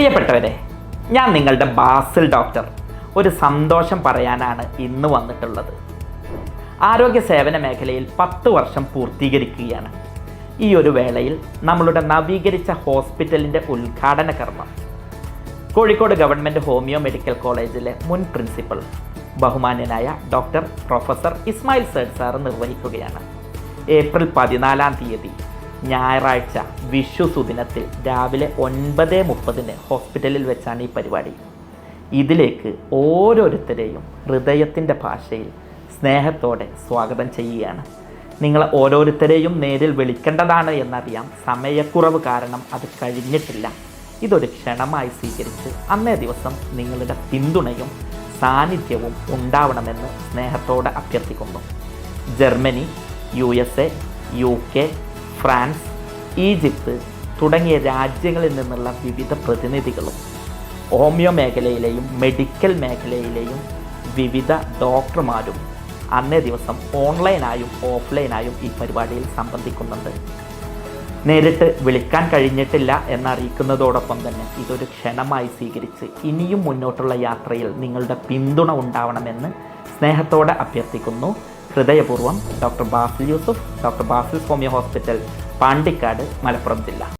പ്രിയപ്പെട്ടവരെ ഞാൻ നിങ്ങളുടെ ബാസിൽ ഡോക്ടർ. ഒരു സന്തോഷം പറയാനാണ് ഇന്ന് വന്നിട്ടുള്ളത്. ആരോഗ്യ സേവന മേഖലയിൽ പത്ത് വർഷം പൂർത്തീകരിക്കുകയാണ്. ഈ ഒരു വേളയിൽ നമ്മളുടെ നവീകരിച്ച ഹോസ്പിറ്റലിന്റെ ഉദ്ഘാടന കർമ്മം. കോഴിക്കോട് ഗവൺമെന്റ് ഹോമിയോ മെഡിക്കൽ കോളേജിലെ മുൻ പ്രിൻസിപ്പൽ ബഹുമാന്യനായ doctor professor Ismail Syed sir നിർവഹിക്കുകയാണ്. April പതിനാലാം തീയതി ഞായറാഴ്ച വിഷു സുദിനത്തിൽ രാവിലെ ഒൻപത് മുപ്പതിന് ഹോസ്പിറ്റലിൽ വെച്ചാണ് ഈ പരിപാടി. ഇതിലേക്ക് ഓരോരുത്തരെയും ഹൃദയത്തിന്റെ ഭാഷയിൽ സ്നേഹത്തോടെ സ്വാഗതം ചെയ്യുകയാണ്. നിങ്ങൾ ഓരോരുത്തരെയും നേരിൽ വിളിക്കേണ്ടതാണ് എന്നറിയാം. സമയക്കുറവ് കാരണം അത് കഴിഞ്ഞിട്ടില്ല. ഇതൊരു ക്ഷണമായി സ്വീകരിച്ച് അന്നേ ദിവസം നിങ്ങളുടെ പിന്തുണയും സാന്നിധ്യവും ഉണ്ടാവണമെന്ന് സ്നേഹത്തോടെ അഭ്യർത്ഥിക്കുന്നു. Germany U S A U K France Egypt തുടങ്ങിയ രാജ്യങ്ങളിൽ നിന്നുള്ള വിവിധ പ്രതിനിധികളും ഹോമിയോ മേഖലയിലെയും മെഡിക്കൽ മേഖലയിലെയും വിവിധ ഡോക്ടർമാരും അന്നേ ദിവസം ഓൺലൈനായും ഓഫ്ലൈനായും ഈ പരിപാടിയിൽ സംബന്ധിക്കുന്നുണ്ട്. നേരിട്ട് വിളിക്കാൻ കഴിഞ്ഞിട്ടില്ല എന്നറിയിക്കുന്നതോടൊപ്പം തന്നെ ഇതൊരു ക്ഷണമായി സ്വീകരിച്ച് ഇനിയും മുന്നോട്ടുള്ള യാത്രയിൽ നിങ്ങളുടെ പിന്തുണ ഉണ്ടാവണമെന്ന് സ്നേഹത്തോടെ അഭ്യർത്ഥിക്കുന്നു. ഹൃദയപൂർവം doctor Basil Yusuf doctor Basil homeo hospital Pandikkad Malappuram ജില്ല.